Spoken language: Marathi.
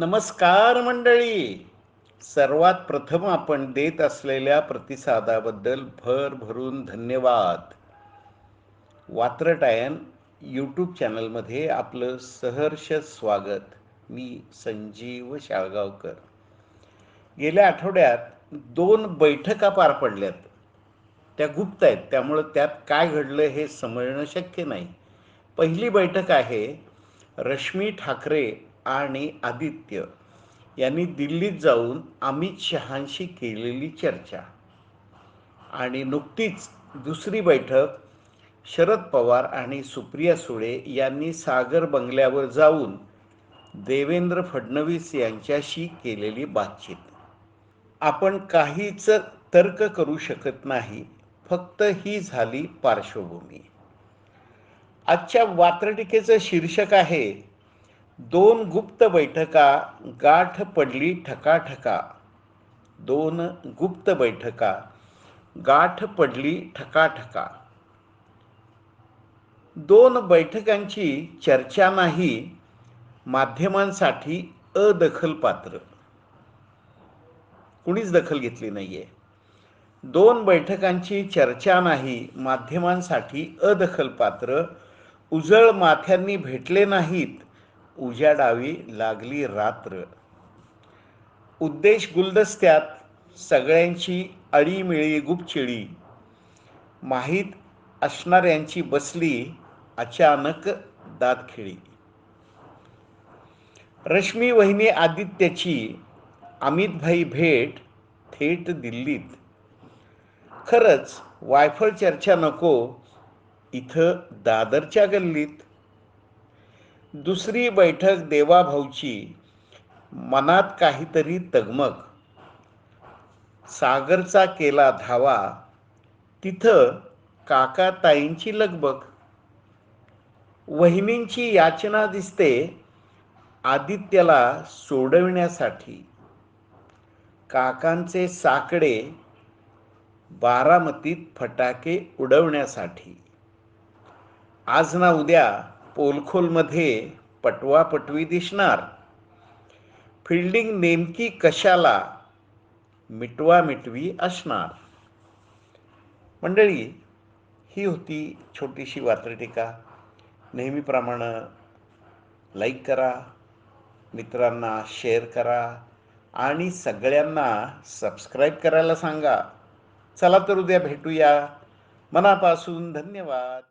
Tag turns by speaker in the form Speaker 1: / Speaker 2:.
Speaker 1: नमस्कार मंडळी. सर्वात प्रथम आपण देत असलेल्या प्रतिसादाबद्दल भर भरून धन्यवाद. वात्रटायन यूट्यूब चॅनलमध्ये आपलं सहर्ष स्वागत. मी संजीव शाळगावकर. गेल्या आठवड्यात दोन बैठका पार पडल्यात. त्या गुप्त आहेत त्यामुळं त्यात काय घडलं हे समजणं शक्य नाही. पहिली बैठक आहे रश्मी ठाकरे आणि आदित्य यांनी दिल्लीत जाऊन अमित शहांशी केलेली चर्चा. आणि नुकतीच दुसरी बैठक शरद पवार आणि सुप्रिया सुळे यांनी सागर बंगल्यावर जाऊन देवेंद्र फडणवीस यांच्याशी केलेली बातचीत. आपण काहीच तर्क करू शकत नाही फक्त ही झाली पार्श्वभूमी. आजच्या वात्रटिकेचं शीर्षक आहे दोन गुप्त बैठका गाठ पडली ठकाठका. दोन गुप्त बैठका गाठ पडली ठकाठका. दोन बैठकांची चर्चा नाही माध्यमांसाठी अदखल पात्र. कुणीच दखल घेतली नाहीये. दोन बैठकांची चर्चा नाही माध्यमांसाठी अदखल पात्र. उजळ माथ्यांनी भेटले नाहीत उजाडावी लागली रात्र. उद्देश गुलदस्त्यात सगळ्यांची अळीमिळी गुपचिळी माहीत असणाऱ्यांची बसली अचानक दातखिळी रश्मी वहिनी आदित्यची अमितभाई भेट थेट दिल्लीत. खरंच वायफळ चर्चा नको इथं दादरच्या गल्लीत. दुसरी बैठक देवाभाऊची मनात काहीतरी तगमग. सागरचा केला धावा. तिथं काकाताईंची लगबग. वहिनींची याचना दिसते आदित्यला सोडविण्यासाठी. काकांचे साकडे बारामतीत फटाके उडवण्यासाठी. आज ना उद्या पोलखोलमध्ये पटवापटवी दिसणार. फिल्डिंग नेमकी कशाला मिटवा मिटवी असणार. मंडळी ही होती छोटीशी वात्रटिका. नेहमीप्रमाणे लाईक करा मित्रांना शेअर करा आणि सगळ्यांना सबस्क्राईब करायला सांगा. चला तर उद्या भेटूया. मनापासून धन्यवाद.